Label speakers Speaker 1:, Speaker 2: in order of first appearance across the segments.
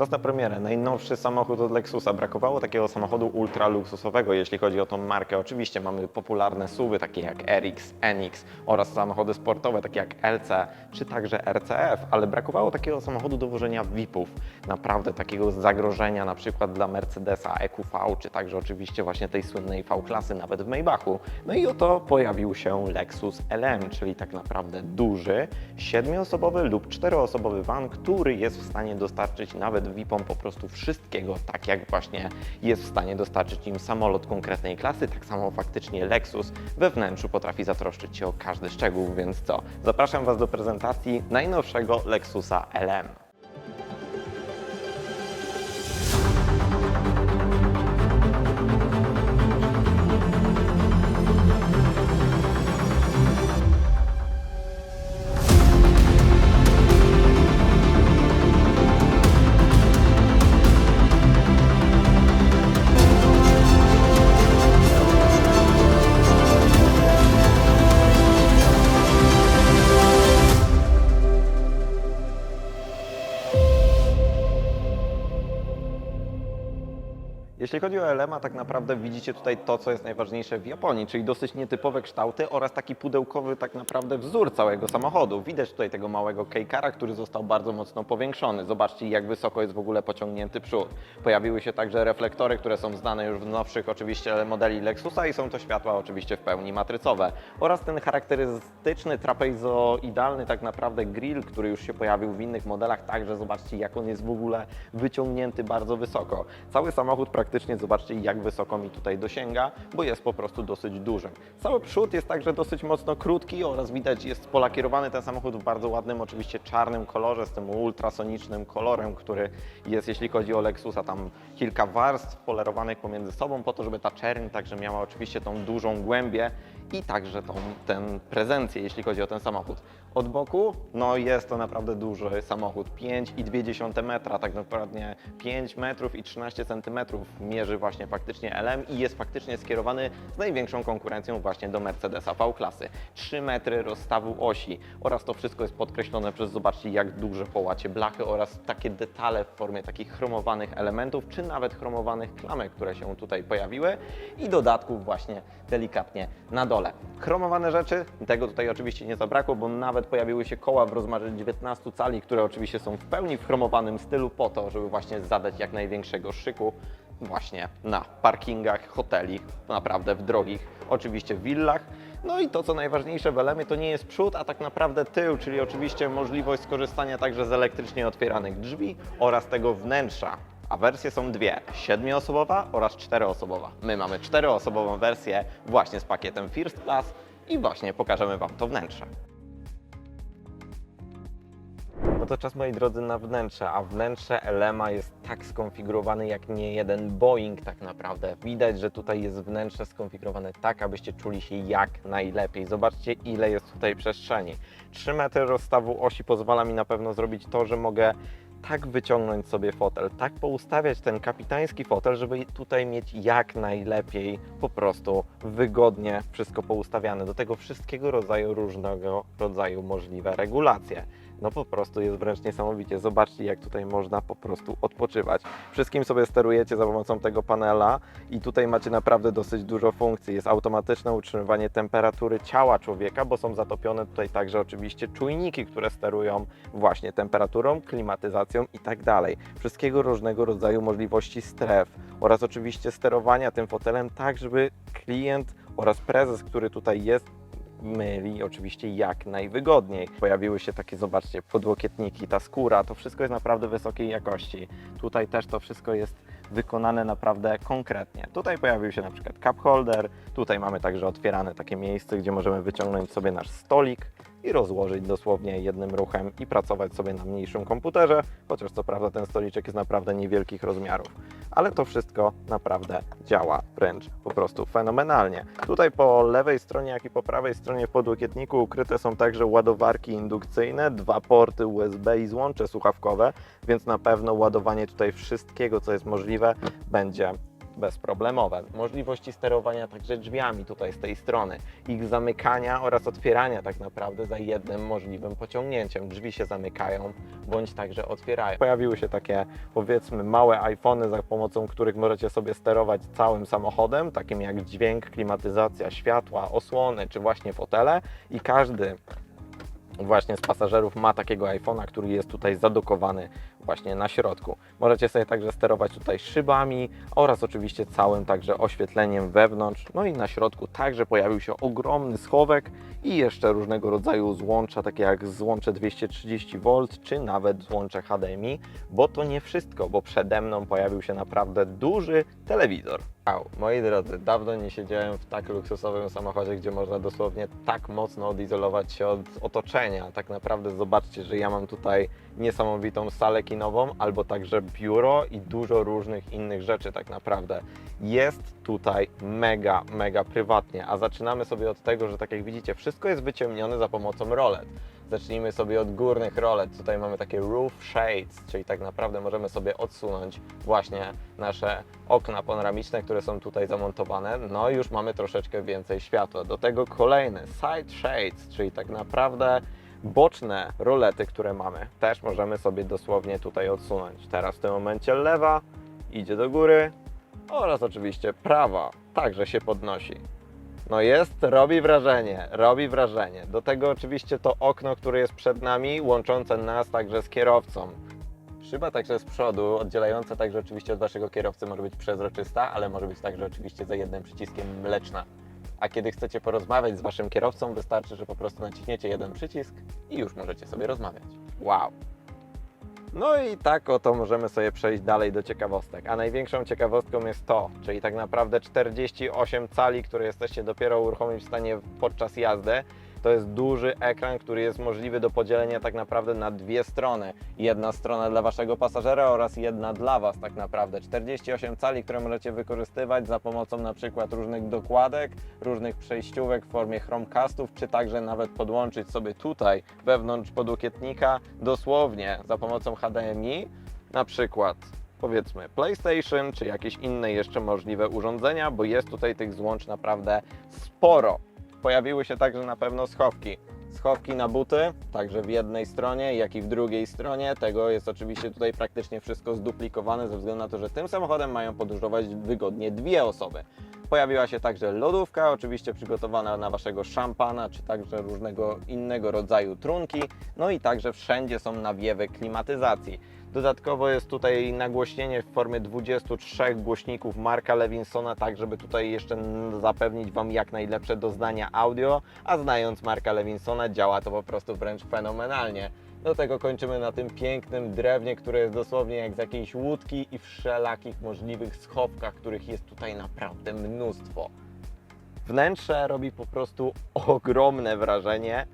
Speaker 1: Czas na premierę. Najnowszy samochód od Lexusa. Brakowało takiego samochodu ultra luksusowego, jeśli chodzi o tą markę. Oczywiście mamy popularne SUVy, takie jak RX, NX oraz samochody sportowe, takie jak LC czy także RCF, ale brakowało takiego samochodu do wożenia VIP-ów. Naprawdę takiego zagrożenia na przykład dla Mercedesa EQV, czy także oczywiście właśnie tej słynnej V-klasy, nawet w Maybachu. No i oto pojawił się Lexus LM, czyli tak naprawdę duży, siedmioosobowy lub czteroosobowy van, który jest w stanie dostarczyć nawet VIP-om po prostu wszystkiego, tak jak właśnie jest w stanie dostarczyć im samolot konkretnej klasy, tak samo faktycznie Lexus we wnętrzu potrafi zatroszczyć się o każdy szczegół, więc co? Zapraszam Was do prezentacji najnowszego Lexusa LM. Chodzi o Elema, tak naprawdę widzicie tutaj to, co jest najważniejsze w Japonii, czyli dosyć nietypowe kształty oraz taki pudełkowy tak naprawdę wzór całego samochodu. Widać tutaj tego małego kejkara, który został bardzo mocno powiększony. Zobaczcie, jak wysoko jest w ogóle pociągnięty przód. Pojawiły się także reflektory, które są znane już w nowszych oczywiście modeli Lexusa i są to światła oczywiście w pełni matrycowe. Oraz ten charakterystyczny trapezoidalny tak naprawdę grill, który już się pojawił w innych modelach, także zobaczcie, jak on jest w ogóle wyciągnięty bardzo wysoko. Cały samochód praktycznie zobaczcie, jak wysoko mi tutaj dosięga, bo jest po prostu dosyć duży. Cały przód jest także dosyć mocno krótki oraz widać jest polakierowany ten samochód w bardzo ładnym, oczywiście czarnym kolorze z tym ultrasonicznym kolorem, który jest, jeśli chodzi o Lexusa, tam kilka warstw polerowanych pomiędzy sobą po to, żeby ta czerń także miała oczywiście tą dużą głębię i także tą tę prezencję, jeśli chodzi o ten samochód. Od boku, no jest to naprawdę duży samochód, 5,2 metra, tak naprawdę 5 metrów i 13 centymetrów mierzy właśnie faktycznie LM i jest faktycznie skierowany z największą konkurencją właśnie do Mercedesa V-klasy. 3 metry rozstawu osi. Oraz to wszystko jest podkreślone przez, zobaczcie jak duże połacie blachy oraz takie detale w formie takich chromowanych elementów, czy nawet chromowanych klamek, które się tutaj pojawiły. I dodatków właśnie delikatnie na dole. Chromowane rzeczy, tego tutaj oczywiście nie zabrakło, bo nawet pojawiły się koła w rozmiarze 19 cali, które oczywiście są w pełni w chromowanym stylu po to, żeby właśnie zadać jak największego szyku właśnie na parkingach hoteli, naprawdę w drogich, oczywiście willach. No i to, co najważniejsze w Elemie, to nie jest przód, a tak naprawdę tył, czyli oczywiście możliwość skorzystania także z elektrycznie otwieranych drzwi oraz tego wnętrza. A wersje są dwie, siedmioosobowa oraz czteroosobowa. My mamy czteroosobową wersję właśnie z pakietem First Class i właśnie pokażemy Wam to wnętrze. To czas, moi drodzy, na wnętrze, a wnętrze Elema jest tak skonfigurowane jak nie jeden Boeing tak naprawdę. Widać, że tutaj jest wnętrze skonfigurowane tak, abyście czuli się jak najlepiej. Zobaczcie, ile jest tutaj przestrzeni. 3 metry rozstawu osi pozwala mi na pewno zrobić to, że mogę tak wyciągnąć sobie fotel, tak poustawiać ten kapitański fotel, żeby tutaj mieć jak najlepiej po prostu wygodnie wszystko poustawiane. Do tego wszystkiego rodzaju różnego rodzaju możliwe regulacje. No po prostu jest wręcz niesamowicie. Zobaczcie, jak tutaj można po prostu odpoczywać. Wszystkim sobie sterujecie za pomocą tego panela i tutaj macie naprawdę dosyć dużo funkcji. Jest automatyczne utrzymywanie temperatury ciała człowieka, bo są zatopione tutaj także oczywiście czujniki, które sterują właśnie temperaturą, klimatyzacją i tak dalej. Wszystkiego różnego rodzaju możliwości stref oraz oczywiście sterowania tym fotelem tak, żeby klient oraz prezes, który tutaj jest, myli oczywiście jak najwygodniej. Pojawiły się takie, zobaczcie, podłokietniki, ta skóra, to wszystko jest naprawdę wysokiej jakości. Tutaj też to wszystko jest wykonane naprawdę konkretnie. Tutaj pojawił się na przykład cup holder, tutaj mamy także otwierane takie miejsce, gdzie możemy wyciągnąć sobie nasz stolik i rozłożyć dosłownie jednym ruchem i pracować sobie na mniejszym komputerze, chociaż co prawda ten stoliczek jest naprawdę niewielkich rozmiarów. Ale to wszystko naprawdę działa wręcz po prostu fenomenalnie. Tutaj po lewej stronie, jak i po prawej stronie w podłokietniku ukryte są także ładowarki indukcyjne, dwa porty USB i złącze słuchawkowe, więc na pewno ładowanie tutaj wszystkiego, co jest możliwe, będzie bezproblemowe. Możliwości sterowania także drzwiami tutaj z tej strony, ich zamykania oraz otwierania tak naprawdę za jednym możliwym pociągnięciem. Drzwi się zamykają bądź także otwierają. Pojawiły się takie powiedzmy małe iPhony, za pomocą których możecie sobie sterować całym samochodem, takim jak dźwięk, klimatyzacja, światła, osłony czy właśnie fotele i każdy właśnie z pasażerów ma takiego iPhone'a, który jest tutaj zadokowany właśnie na środku. Możecie sobie także sterować tutaj szybami oraz oczywiście całym także oświetleniem wewnątrz. No i na środku także pojawił się ogromny schowek i jeszcze różnego rodzaju złącza, takie jak złącze 230V czy nawet złącze HDMI, bo to nie wszystko, bo przede mną pojawił się naprawdę duży telewizor. Wow, moi drodzy, dawno nie siedziałem w tak luksusowym samochodzie, gdzie można dosłownie tak mocno odizolować się od otoczenia. Tak naprawdę zobaczcie, że ja mam tutaj niesamowitą salę albo także biuro i dużo różnych innych rzeczy tak naprawdę. Jest tutaj mega, mega prywatnie, a zaczynamy sobie od tego, że tak jak widzicie, wszystko jest wyciemnione za pomocą rolet. Zacznijmy sobie od górnych rolet. Tutaj mamy takie roof shades, czyli tak naprawdę możemy sobie odsunąć właśnie nasze okna panoramiczne, które są tutaj zamontowane. No i już mamy troszeczkę więcej światła. Do tego kolejne side shades, czyli tak naprawdę boczne rolety, które mamy. Też możemy sobie dosłownie tutaj odsunąć. Teraz w tym momencie lewa idzie do góry oraz oczywiście prawa także się podnosi. No jest, robi wrażenie, robi wrażenie. Do tego oczywiście to okno, które jest przed nami, łączące nas także z kierowcą. Szyba także z przodu, oddzielająca także oczywiście od Waszego kierowcy może być przezroczysta, ale może być także oczywiście za jednym przyciskiem mleczna. A kiedy chcecie porozmawiać z Waszym kierowcą, wystarczy, że po prostu naciśniecie jeden przycisk i już możecie sobie rozmawiać. Wow! No i tak oto możemy sobie przejść dalej do ciekawostek. A największą ciekawostką jest to, czyli tak naprawdę 48 cali, które jesteście dopiero uruchomić w stanie podczas jazdy. To jest duży ekran, który jest możliwy do podzielenia tak naprawdę na dwie strony. Jedna strona dla Waszego pasażera oraz jedna dla Was tak naprawdę. 48 cali, które możecie wykorzystywać za pomocą na przykład różnych dokładek, różnych przejściówek w formie Chromecastów, czy także nawet podłączyć sobie tutaj wewnątrz podłokietnika dosłownie za pomocą HDMI na przykład powiedzmy PlayStation, czy jakieś inne jeszcze możliwe urządzenia, bo jest tutaj tych złącz naprawdę sporo. Pojawiły się także na pewno schowki. Schowki na buty, także w jednej stronie, jak i w drugiej stronie. Tego jest oczywiście tutaj praktycznie wszystko zduplikowane ze względu na to, że tym samochodem mają podróżować wygodnie dwie osoby. Pojawiła się także lodówka, oczywiście przygotowana na Waszego szampana, czy także różnego innego rodzaju trunki. No i także wszędzie są nawiewy klimatyzacji. Dodatkowo jest tutaj nagłośnienie w formie 23 głośników Marka Lewinsona, tak żeby tutaj jeszcze zapewnić Wam jak najlepsze doznania audio, a znając Marka Lewinsona działa to po prostu wręcz fenomenalnie. Do tego kończymy na tym pięknym drewnie, które jest dosłownie jak z jakiejś łódki i wszelakich możliwych schowkach, których jest tutaj naprawdę mnóstwo. Wnętrze robi po prostu ogromne wrażenie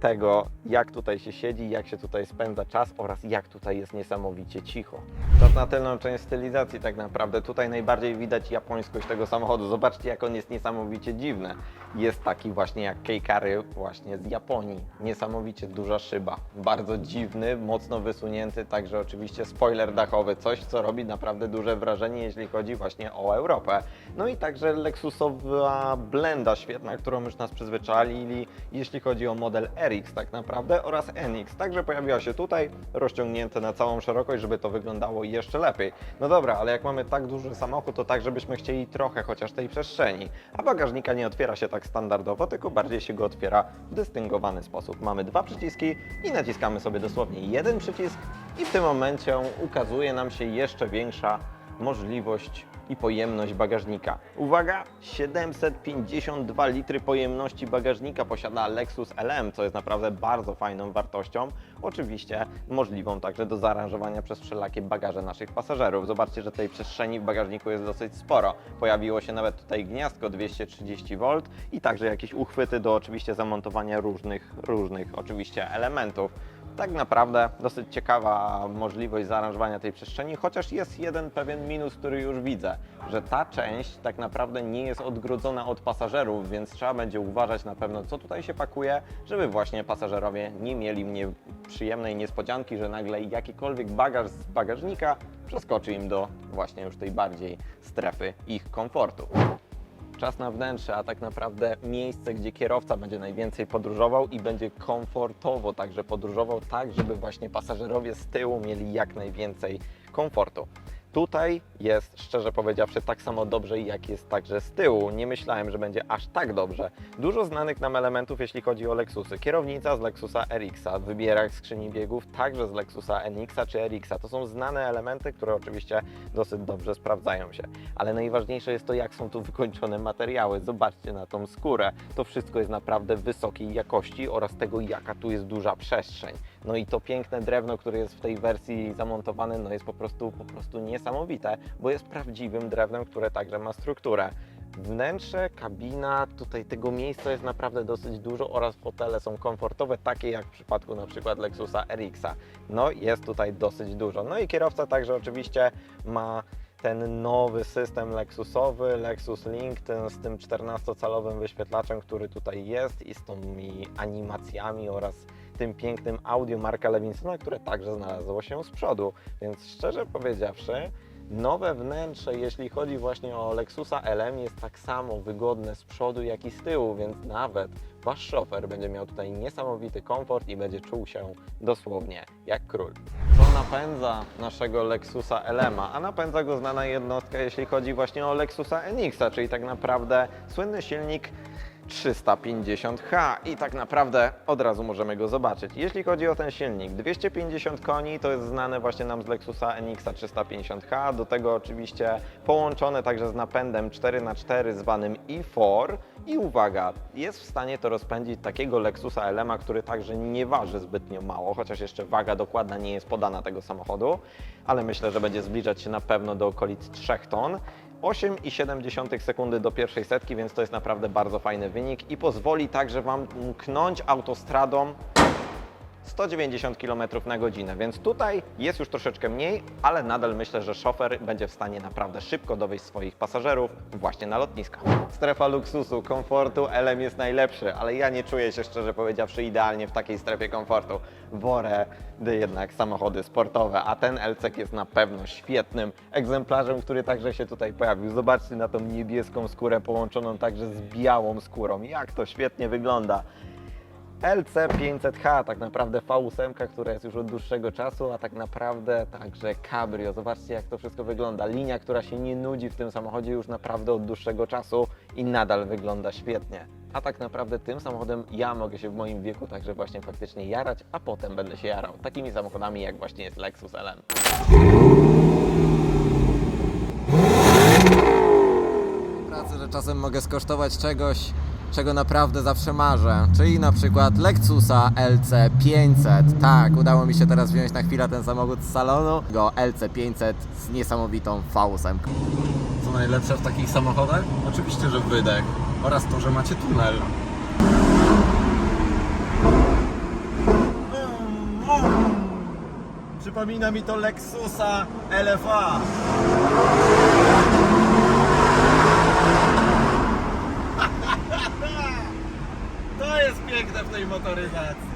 Speaker 1: tego, jak tutaj się siedzi, jak się tutaj spędza czas oraz jak tutaj jest niesamowicie cicho. Czas na tylną część stylizacji tak naprawdę. Tutaj najbardziej widać japońskość tego samochodu. Zobaczcie, jak on jest niesamowicie dziwny. Jest taki właśnie jak Keikary właśnie z Japonii. Niesamowicie duża szyba. Bardzo dziwny, mocno wysunięty, także oczywiście spoiler dachowy. Coś, co robi naprawdę duże wrażenie, jeśli chodzi właśnie o Europę. No i także Lexusowa blenda świetna, którą już nas przyzwyczaili, jeśli chodzi o model RX tak naprawdę oraz NX. Także pojawiła się tutaj, rozciągnięte na całą szerokość, żeby to wyglądało jeszcze lepiej. No dobra, ale jak mamy tak duży samochód, to tak, żebyśmy chcieli trochę chociaż tej przestrzeni. A bagażnika nie otwiera się tak standardowo, tylko bardziej się go otwiera w dystyngowany sposób. Mamy dwa przyciski i naciskamy sobie dosłownie jeden przycisk i w tym momencie ukazuje nam się jeszcze większa możliwość i pojemność bagażnika. Uwaga, 752 litry pojemności bagażnika posiada Lexus LM, co jest naprawdę bardzo fajną wartością. Oczywiście możliwą także do zaaranżowania przez wszelakie bagaże naszych pasażerów. Zobaczcie, że tej przestrzeni w bagażniku jest dosyć sporo. Pojawiło się nawet tutaj gniazdko 230V i także jakieś uchwyty do oczywiście zamontowania różnych, różnych oczywiście elementów tak naprawdę dosyć ciekawa możliwość zaaranżowania tej przestrzeni, chociaż jest jeden pewien minus, który już widzę, że ta część tak naprawdę nie jest odgrodzona od pasażerów, więc trzeba będzie uważać na pewno, co tutaj się pakuje, żeby właśnie pasażerowie nie mieli mnie przyjemnej niespodzianki, że nagle jakikolwiek bagaż z bagażnika przeskoczy im do właśnie już tej bardziej strefy ich komfortu. Czas na wnętrze, a tak naprawdę miejsce, gdzie kierowca będzie najwięcej podróżował i będzie komfortowo także podróżował, tak żeby właśnie pasażerowie z tyłu mieli jak najwięcej komfortu. Tutaj jest, szczerze powiedziawszy, tak samo dobrze, jak jest także z tyłu. Nie myślałem, że będzie aż tak dobrze. Dużo znanych nam elementów, jeśli chodzi o Lexusy. Kierownica z Lexusa RX-a, wybierak skrzyni biegów także z Lexusa NX-a czy RX-a. To są znane elementy, które oczywiście dosyć dobrze sprawdzają się. Ale najważniejsze jest to, jak są tu wykończone materiały. Zobaczcie na tą skórę. To wszystko jest naprawdę wysokiej jakości oraz tego, jaka tu jest duża przestrzeń. No i to piękne drewno, które jest w tej wersji zamontowane, no jest po prostu, po prostu niesamowite, bo jest prawdziwym drewnem, które także ma strukturę. Wnętrze, kabina, tutaj tego miejsca jest naprawdę dosyć dużo oraz fotele są komfortowe, takie jak w przypadku na przykład Lexusa RX-a. No jest tutaj dosyć dużo. No i kierowca także oczywiście ma ten nowy system Lexusowy, Lexus Link, ten z tym 14-calowym wyświetlaczem, który tutaj jest i z tymi animacjami oraz tym pięknym audio Marka Lewinsona, które także znalazło się z przodu. Więc szczerze powiedziawszy, nowe wnętrze, jeśli chodzi właśnie o Lexusa LM, jest tak samo wygodne z przodu, jak i z tyłu, więc nawet Wasz szofer będzie miał tutaj niesamowity komfort i będzie czuł się dosłownie jak król. Co napędza naszego Lexusa LM-a? A napędza go znana jednostka, jeśli chodzi właśnie o Lexusa NX-a, czyli tak naprawdę słynny silnik 350H i tak naprawdę od razu możemy go zobaczyć. Jeśli chodzi o ten silnik, 250 koni to jest znane właśnie nam z Lexusa NX 350H, do tego oczywiście połączone także z napędem 4x4 zwanym e4 i uwaga, jest w stanie to rozpędzić takiego Lexusa LM, który także nie waży zbytnio mało, chociaż jeszcze waga dokładna nie jest podana tego samochodu, ale myślę, że będzie zbliżać się na pewno do okolic 3 ton. 8,7 sekundy do pierwszej setki, więc to jest naprawdę bardzo fajny wynik i pozwoli także Wam mknąć autostradą 190 km na godzinę, więc tutaj jest już troszeczkę mniej, ale nadal myślę, że szofer będzie w stanie naprawdę szybko dowieźć swoich pasażerów właśnie na lotnisko. Strefa luksusu, komfortu, LM jest najlepszy, ale ja nie czuję się szczerze powiedziawszy idealnie w takiej strefie komfortu. Wolę jednak samochody sportowe, a ten LCK jest na pewno świetnym egzemplarzem, który także się tutaj pojawił. Zobaczcie na tą niebieską skórę połączoną także z białą skórą. Jak to świetnie wygląda. LC500H, tak naprawdę V8, która jest już od dłuższego czasu, a tak naprawdę także Cabrio. Zobaczcie jak to wszystko wygląda. Linia, która się nie nudzi w tym samochodzie już naprawdę od dłuższego czasu i nadal wygląda świetnie. A tak naprawdę tym samochodem ja mogę się w moim wieku także właśnie faktycznie jarać, a potem będę się jarał takimi samochodami jak właśnie jest Lexus LM.
Speaker 2: pracy, że czasem mogę skosztować czegoś, czego naprawdę zawsze marzę, czyli na przykład Lexusa LC500. Tak, udało mi się teraz wziąć na chwilę ten samochód z salonu, go LC500 z niesamowitą V8.
Speaker 3: Co najlepsze w takich samochodach? Oczywiście, że wydech oraz to, że macie tunel. Przypomina mi to Lexusa LFA. To jest piękne w tej motoryzacji.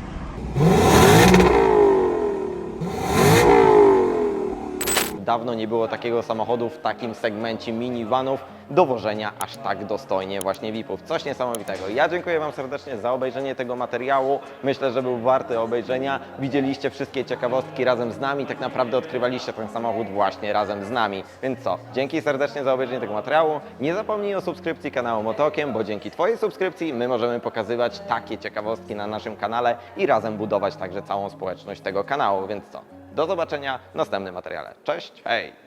Speaker 1: Dawno nie było takiego samochodu w takim segmencie minivanów do wożenia aż tak dostojnie właśnie VIP-ów. Coś niesamowitego. Ja dziękuję Wam serdecznie za obejrzenie tego materiału. Myślę, że był warty obejrzenia. Widzieliście wszystkie ciekawostki razem z nami. Tak naprawdę odkrywaliście ten samochód właśnie razem z nami. Więc co? Dzięki serdecznie za obejrzenie tego materiału. Nie zapomnij o subskrypcji kanału Motokiem, bo dzięki Twojej subskrypcji my możemy pokazywać takie ciekawostki na naszym kanale i razem budować także całą społeczność tego kanału. Więc co? Do zobaczenia w następnym materiale. Cześć, hej!